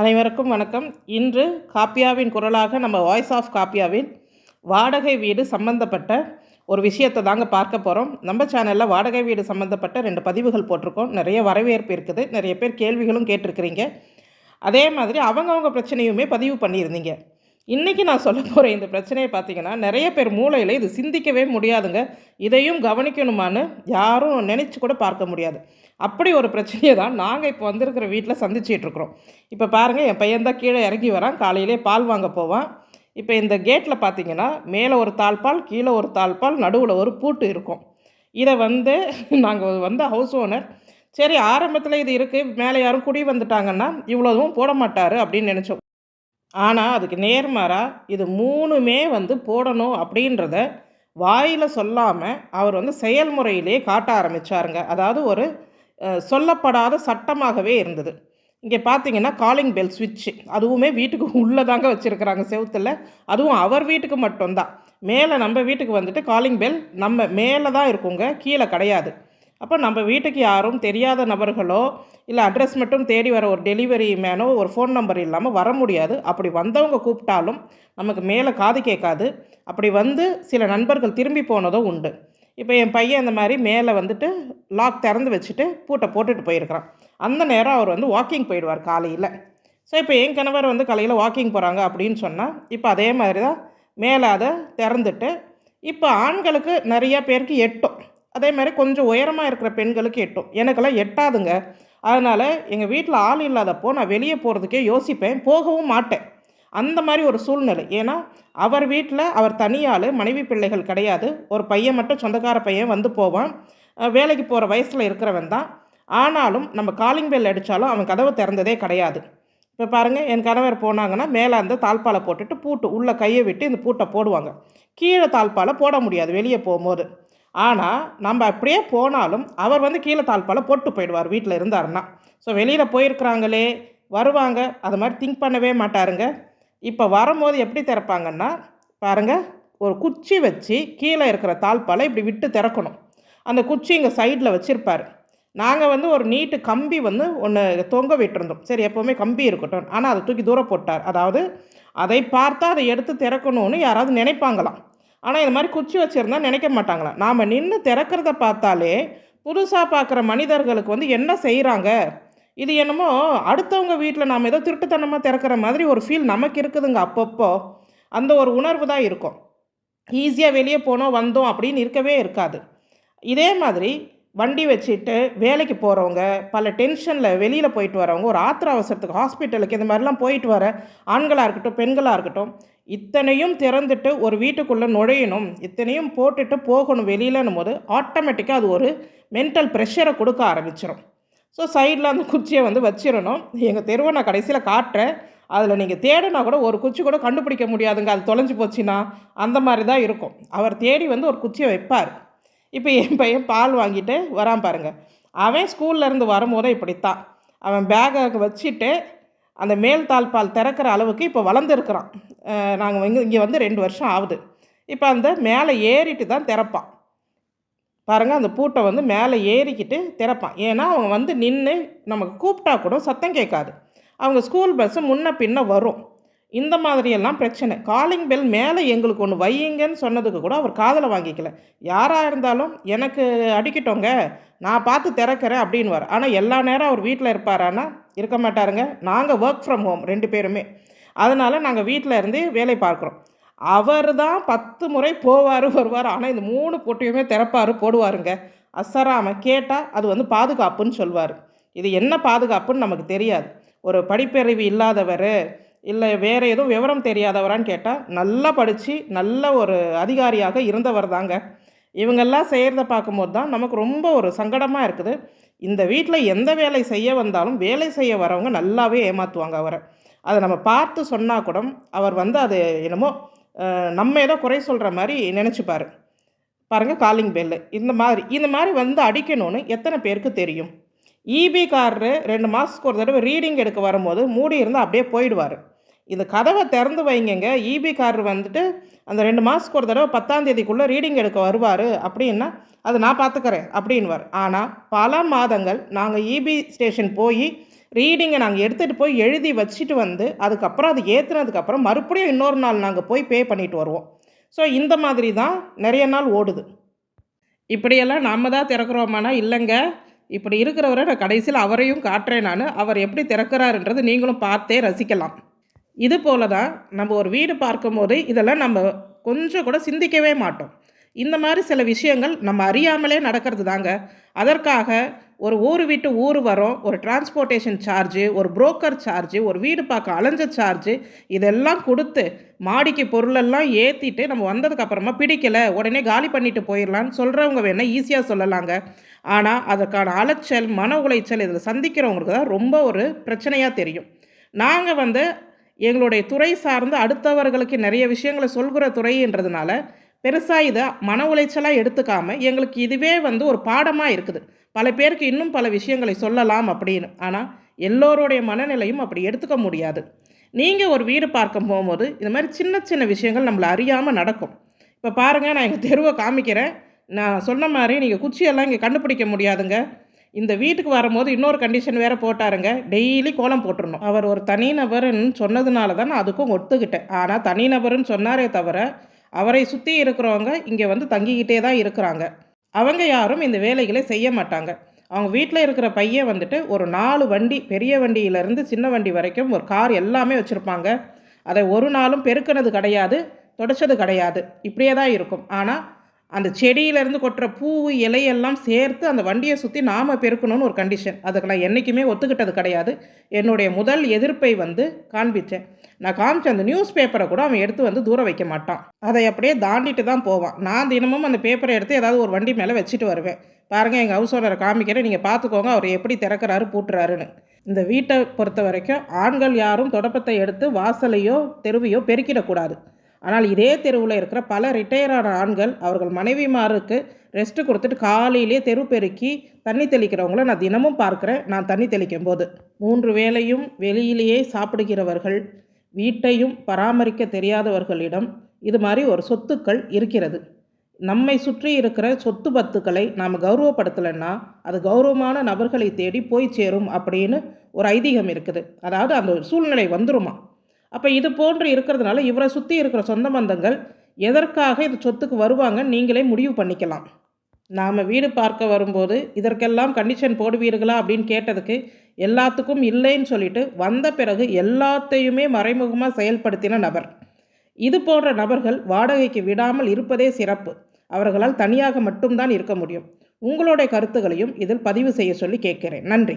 அனைவருக்கும் வணக்கம். இன்று காப்பியாவின் குரலாக நம்ம வாய்ஸ் ஆஃப் காப்பியாவில் வாடகை வீடு சம்மந்தப்பட்ட ஒரு விஷயத்தை தாங்க பார்க்க போகிறோம் நம்ம சேனலில் வாடகை வீடு சம்மந்தப்பட்ட ரெண்டு பதிவுகள் போட்டிருக்கோம். நிறைய வரவேற்பு இருக்குது. நிறைய பேர் கேள்விகளும் கேட்டிருக்கிறீங்க. அதே மாதிரி அவங்கவுங்க பிரச்சனையுமே பதிவு பண்ணியிருந்தீங்க. இன்றைக்கி நான் சொல்ல போகிற இந்த பிரச்சனையை பார்த்தீங்கன்னா நிறைய பேர் மூளையில் இது சிந்திக்கவே முடியாதுங்க. இதையும் கவனிக்கணுமான்னு யாரும் நினச்சி கூட பார்க்க முடியாது. அப்படி ஒரு பிரச்சனையை தான் நாங்கள் இப்போ வந்திருக்கிற வீட்டில் சந்திச்சிகிட்ருக்குறோம் இப்போ பாருங்கள் என் பையன் தான் கீழே இறங்கி வரான். காலையிலே பால் வாங்க போவான். இப்போ இந்த கேட்டில் பார்த்தீங்கன்னா மேலே ஒரு தாழ்பால் கீழே ஒரு தாழ்பால் நடுவில் ஒரு பூட்டு இருக்கும். இதை வந்து நாங்கள் வந்து ஹவுஸ் ஓனர் சரி ஆரம்பத்தில் இது இருக்குது மேலே யாரும் குடி வந்துட்டாங்கன்னா இவ்வளோதும் போட மாட்டார் அப்படின்னு நினச்சோம். ஆனால் அதுக்கு நேர்மாறாக இது மூணுமே வந்து போடணும் அப்படின்றத வாயில் சொல்லாமல் அவர் வந்து செயல்முறையிலே காட்ட ஆரம்பித்தாருங்க அதாவது ஒரு சொல்லப்படாத சட்டமாகவே இருந்தது. இங்கே பார்த்தீங்கன்னா காலிங் பெல் சுவிட்சு அதுவுமே வீட்டுக்கு உள்ளே தாங்க வச்சுருக்குறாங்க செவுத்தில். அதுவும் அவர் வீட்டுக்கு மட்டும்தான். மேலே நம்ம வீட்டுக்கு வந்துட்டு காலிங் பெல் நம்ம மேலே தான் இருக்குங்க கீழே கிடையாது. அப்போ நம்ம வீட்டுக்கு யாரும் தெரியாத நபர்களோ இல்லை அட்ரஸ் மட்டும் தேடி வர ஒரு டெலிவரி மேனோ ஒரு ஃபோன் நம்பர் இல்லாமல் வர முடியாது. அப்படி வந்தவங்க கூப்பிட்டாலும் நமக்கு மேலே காது கேட்காது. அப்படி வந்து சில நண்பர்கள் திரும்பி போனதும் உண்டு. இப்போ என் பையன் இந்த மாதிரி மேலே வந்துட்டு லாக் திறந்து வச்சுட்டு பூட்டை போட்டுட்டு போயிருக்கிறான். அந்த நேரம் அவர் வந்து வாக்கிங் போயிடுவார் காலையில். ஸோ இப்போ என் கணவர் வந்து காலையில் வாக்கிங் போகிறாங்க அப்படின்னு சொன்னால் இப்போ அதே மாதிரி தான் மேலே அதை திறந்துட்டு இப்போ ஆண்களுக்கு நிறையா பேருக்கு எட்டும். அதே மாதிரி கொஞ்சம் உயரமாக இருக்கிற பெண்களுக்கு எட்டும் எனக்கெல்லாம் எட்டாதுங்க. அதனால் எங்கள் வீட்டில் ஆள் இல்லாதப்போ நான் வெளியே போகிறதுக்கே யோசிப்பேன். போகவும் மாட்டேன். அந்த மாதிரி ஒரு சூழ்நிலை. ஏன்னா அவர் வீட்டில் அவர் தனியாள் மனைவி பிள்ளைகள் கிடையாது. ஒரு பையன் மட்டும் சொந்தக்கார பையன் வந்து போவான். வேலைக்கு போகிற வயசில் இருக்கிறவன் தான். ஆனாலும் நம்ம காலிங் பெல் அடித்தாலும் அவன் கதவை திறந்ததே கிடையாது. இப்போ பாருங்கள் என் கணவர் போனாங்கன்னா மேலே அந்த தாழ்பாலை போட்டுட்டு பூட்டு உள்ளே கையை விட்டு இந்த பூட்டை போடுவாங்க. கீழே தாழ்பாலை போட முடியாது வெளியே போகும்போது. ஆனால் நம்ம அப்படியே போனாலும் அவர் வந்து கீழே தாழ்பாலை போட்டு போயிடுவார் வீட்டில் இருந்தாருன்னா. ஸோ வெளியில் போயிருக்கிறாங்களே வருவாங்க அது மாதிரி திங்க் பண்ணவே மாட்டாருங்க. இப்போ வரும்போது எப்படி திறப்பாங்கன்னா பாருங்கள் ஒரு குச்சி வச்சு கீழே இருக்கிற தாழ்ப்பாலை இப்படி விட்டு திறக்கணும். அந்த குச்சி இங்கே சைடில் வச்சுருப்பார். நாங்கள் வந்து ஒரு நீட்டு கம்பி வந்து ஒன்று தொங்க விட்டுருந்தோம். சரி எப்போவுமே கம்பி இருக்கட்டும். ஆனால் அதை தூக்கி தூரம் போட்டார். அதாவது அதை பார்த்தா அதை எடுத்து திறக்கணும்னு யாராவது நினைப்பாங்களாம். ஆனால் இந்த மாதிரி குச்சி வச்சுருந்தா நினைக்க மாட்டாங்களாம் நாம் நின்று திறக்கிறத பார்த்தாலே புதுசாக பார்க்குற மனிதர்களுக்கு வந்து என்ன செய்கிறாங்க இது என்னமோ அடுத்தவங்க வீட்டில் நாம் ஏதோ திருட்டுத்தனமாக திறக்கிற மாதிரி ஒரு ஃபீல் நமக்கு இருக்குதுங்க அப்பப்போ. அந்த ஒரு உணர்வு தான் இருக்கும். ஈஸியாக வெளியே போனோம் வந்தோம் அப்படின்னு இருக்கவே இருக்காது. இதே மாதிரி வண்டி வச்சுட்டு வேலைக்கு போகிறவங்க பல டென்ஷனில் வெளியில் போயிட்டு வரவங்க ஒரு ஆத்திர அவசரத்துக்கு ஹாஸ்பிட்டலுக்கு இந்த மாதிரிலாம் போயிட்டு வர ஆண்களாக இருக்கட்டும் பெண்களாக இருக்கட்டும் இத்தனையும் திறந்துட்டு ஒரு வீட்டுக்குள்ளே நுழையணும் இத்தனையும் போட்டுட்டு போகணும் வெளியிலன்னும் போது ஆட்டோமேட்டிக்காக அது ஒரு மென்டல் ப்ரெஷரை கொடுக்க ஆரம்பிச்சிடும் ஸோ சைடில் அந்த குச்சியை வந்து வச்சிடணும் எங்கள் தெருவை நான் கடைசியில் காட்டுறேன். அதில் நீங்கள் தேடினா கூட ஒரு குச்சி கூட கண்டுபிடிக்க முடியாதுங்க. அது தொலைஞ்சு போச்சுன்னா அந்த மாதிரி தான் இருக்கும். அவர் தேடி வந்து ஒரு குச்சியை வைப்பார். இப்போ என் பையன் பால் வாங்கிட்டு வரான் பாருங்கள் அவன் ஸ்கூல்ல இருந்து வரும்போதே இப்படித்தான். அவன் பேக்கை வச்சுட்டு அந்த மேல் தாழ்பால் திறக்கிற அளவுக்கு இப்போ வளர்ந்துருக்குறான். நாங்கள் இங்கே இங்கே வந்து ரெண்டு வருஷம் ஆகுது. இப்போ அந்த மேலே ஏறிட்டு தான் திறப்பான். பாருங்கள் அந்த பூட்டை வந்து மேலே ஏறிக்கிட்டு திறப்பான். ஏன்னா அவன் வந்து நின்று நமக்கு கூப்பிட்டா கூட சத்தம் கேட்காது. அவங்க ஸ்கூல் பஸ்ஸு முன்ன பின்ன வரும். இந்த மாதிரியெல்லாம் பிரச்சனை. காலிங் பெல் மேலே எங்களுக்கு ஒன்று வையுங்கன்னு சொன்னதுக்கு கூட அவர் காதலை வாங்கிக்கல. யாராக இருந்தாலும் எனக்கு அடிக்கட்டோங்க நான் பார்த்து திறக்கிறேன் அப்படின்வார் ஆனால் எல்லா நேரம் அவர் வீட்டில் இருப்பாரானா இருக்க மாட்டாருங்க. நாங்கள் ஒர்க் ஃப்ரம் ஹோம் ரெண்டு பேருமே. அதனால் நாங்கள் வீட்டில் இருந்து வேலை பார்க்குறோம். அவர் தான் பத்து முறை போவார் வருவார். ஆனால் இந்த மூணு போட்டியுமே திறப்பார் போடுவாருங்க. அசராமல் கேட்டால் அது வந்து பாதுகாப்புன்னு சொல்வார். இது என்ன பாதுகாப்புன்னு நமக்கு தெரியாது. ஒரு படிப்பறிவு இல்லாதவர் இல்லை வேறு எதுவும் விவரம் தெரியாதவரான்னு கேட்டால் நல்லா படித்து நல்ல ஒரு அதிகாரியாக இருந்தவர் தாங்க. இவங்கெல்லாம் செய்கிறத பார்க்கும்போது தான் நமக்கு ரொம்ப ஒரு சங்கடமாக இருக்குது. இந்த வீட்டில் எந்த வேலை செய்ய வந்தாலும் வேலை செய்ய வரவங்க நல்லாவே ஏமாற்றுவாங்க அவரை. அதை நம்ம பார்த்து சொன்னால் கூட அவர் வந்து அது என்னமோ நம்ம ஏதோ குறை சொல்கிற மாதிரி நினச்சிப்பார். பாருங்கள் காலிங் பெல்லு இந்த மாதிரி இந்த மாதிரி வந்து அடிக்கணும்னு எத்தனை பேருக்கு தெரியும்? இபி காரரு ரெண்டு மாதத்துக்கு ஒரு தடவை ரீடிங் எடுக்க வரும்போது மூடி இருந்தால் அப்படியே போயிடுவார். இந்த கதவை திறந்து வைங்கங்க. இபி கார் வந்துட்டு அந்த ரெண்டு மாதத்துக்கு ஒரு தடவை பத்தாந்தேதிக்குள்ளே ரீடிங் எடுக்க வருவார். அப்படின்னா அது நான் பார்த்துக்கிறேன் அப்படின்வார் ஆனால் பல மாதங்கள் நாங்கள் இபி ஸ்டேஷன் போய் ரீடிங்கை நாங்கள் எடுத்துகிட்டு போய் எழுதி வச்சுட்டு வந்து அதுக்கப்புறம் அது ஏற்றுனதுக்கப்புறம் மறுபடியும் இன்னொரு நாள் நாங்கள் போய் பே பண்ணிட்டு வருவோம். ஸோ இந்த மாதிரி தான் நிறைய நாள் ஓடுது. இப்படியெல்லாம் நாம் தான் திறக்கிறோமானா இல்லைங்க. இப்படி இருக்கிறவரை நான் கடைசியில் அவரையும் காட்டுறேன் நான். அவர் எப்படி திறக்கிறாருன்றது நீங்களும் பார்த்தே ரசிக்கலாம். இது போல தான் நம்ம ஒரு வீடு பார்க்கும்போது இதெல்லாம் நம்ம கொஞ்சம் கூட சிந்திக்கவே மாட்டோம். இந்த மாதிரி சில விஷயங்கள் நம்ம அறியாமலே நடக்கிறது தாங்க. அதற்காக ஒரு ஊர் விட்டு ஊர் வரோம் ஒரு டிரான்ஸ்போர்ட்டேஷன் சார்ஜு ஒரு புரோக்கர் சார்ஜு ஒரு வீடு பார்க்க அலைஞ்ச சார்ஜு இதெல்லாம் கொடுத்து மாடிக்கு பொருளெல்லாம் ஏற்றிட்டு நம்ம வந்ததுக்கப்புறமா பிடிக்கலை உடனே காலி பண்ணிட்டு போயிடலான்னு சொல்கிறவங்க வேணால் ஈஸியாக சொல்லலாங்க. ஆனால் அதற்கான அலைச்சல் மன உளைச்சல் இதில் சந்திக்கிறவங்களுக்கு தான் ரொம்ப ஒரு பிரச்சனையாக தெரியும். நாங்கள் வந்து எங்களுடைய துறை சார்ந்து அடுத்தவர்களுக்கு நிறைய விஷயங்களை சொல்கிற துறைன்றதுனால பெருசாக இதை மன உளைச்சலாக எடுத்துக்காமல் எங்களுக்கு இதுவே வந்து ஒரு பாடமாக இருக்குது. பல பேருக்கு இன்னும் பல விஷயங்களை சொல்லலாம் அப்படின்னு. ஆனால் எல்லோருடைய மனநிலையும் அப்படி எடுத்துக்க முடியாது. நீங்கள் ஒரு வீடு பார்க்க போகும்போது இந்த மாதிரி சின்ன சின்ன விஷயங்கள் நம்மளை அறியாமல் நடக்கும். இப்போ பாருங்கள் நான் எங்கள் தெருவை காமிக்கிறேன். நான் சொன்ன மாதிரி நீங்கள் குச்சியெல்லாம் இங்கே கண்டுபிடிக்க முடியாதுங்க. இந்த வீட்டுக்கு வரும்போது இன்னொரு கண்டிஷன் வேறு போட்டாருங்க. டெய்லி கோலம் போட்டுருணும் அவர் ஒரு தனிநபர்னு சொன்னதுனால தான் நான் அதுக்கும் ஒத்துக்கிட்டேன். ஆனால் தனிநபர்னு சொன்னாரே தவிர அவரை சுற்றி இருக்கிறவங்க இங்கே வந்து தங்கிக்கிட்டே தான் இருக்கிறாங்க. அவங்க யாரும் இந்த வேலைகளை செய்ய மாட்டாங்க. அவங்க வீட்டில் இருக்கிற பையன் வந்துட்டு ஒரு நாலு வண்டி பெரிய வண்டியிலேருந்து சின்ன வண்டி வரைக்கும் ஒரு கார் எல்லாமே வச்சுருப்பாங்க. அதை ஒரு நாளும் பெருக்கினது கிடையாது தொடச்சது கிடையாது. இப்படியே தான் இருக்கும். ஆனால் அந்த செடியிலேருந்து கொட்டுற பூ இலையெல்லாம் சேர்த்து அந்த வண்டியை சுற்றி நாம் பெருக்கணும்னு ஒரு கண்டிஷன் அதுக்கு நான் என்றைக்குமே ஒத்துக்கிட்டது கிடையாது. என்னுடைய முதல் எதிர்ப்பை வந்து காண்பித்தேன் நான் காமிச்ச அந்த நியூஸ் பேப்பரை கூட அவன் எடுத்து வந்து தூர வைக்க மாட்டான். அதை அப்படியே தாண்டிட்டு தான் போவான். நான் தினமும் அந்த பேப்பரை எடுத்து ஏதாவது ஒரு வண்டி மேலே வச்சுட்டு வருவேன். பாருங்கள் எங்கள் ஹவுஸ் ஓனரை காமிக்கிறேன். நீங்கள் பார்த்துக்கோங்க அவர் எப்படி திறக்கிறாரு பூட்டுறாருன்னு. இந்த வீட்டை பொறுத்த வரைக்கும் ஆண்கள் யாரும் தொடப்பத்தை எடுத்து வாசலையோ தெருவையோ பெருக்கிடக்கூடாது. ஆனால் இதே தெருவில் இருக்கிற பல ரிட்டையரான ஆண்கள் அவர்கள் மனைவிமாருக்கு ரெஸ்ட்டு கொடுத்துட்டு காலையிலே தெரு பெருக்கி தண்ணி தெளிக்கிறவங்கள நான் தினமும் பார்க்குறேன். நான் தண்ணி தெளிக்கும் போது மூன்று வேளையும் வெளியிலேயே சாப்பிடுகிறவர்கள் வீட்டையும் பராமரிக்க தெரியாதவர்களிடம் இது மாதிரி ஒரு சொத்துக்கள் இருக்கிறது. நம்மை சுற்றி இருக்கிற சொத்து பத்துக்களை நாம் கௌரவப்படுத்தலைன்னா அது கௌரவமான நபர்களை தேடி போய் சேரும் அப்படின்னு ஒரு ஐதீகம் இருக்குது. அதாவது அந்த சூழ்நிலை வந்துருமா? அப்போ இது போன்று இருக்கிறதுனால இவரை சுற்றி இருக்கிற சொந்த பந்தங்கள் எதற்காக இந்த சொத்துக்கு வருவாங்க நீங்களே முடிவு பண்ணிக்கலாம். நாம் வீடு பார்க்க வரும்போது இதற்கெல்லாம் கண்டிஷன் போடுவீர்களா அப்படின்னு கேட்டதுக்கு எல்லாத்துக்கும் இல்லைன்னு சொல்லிட்டு வந்த பிறகு எல்லாத்தையுமே மறைமுகமாக செயல்படுத்தின நபர். இது போன்ற நபர்கள் வாடகைக்கு விடாமல் இருப்பதே சிறப்பு. அவர்களால் தனியாக மட்டும்தான் இருக்க முடியும். உங்களுடைய கருத்துகளையும் இதில் பதிவு செய்ய சொல்லி கேட்கிறேன். நன்றி.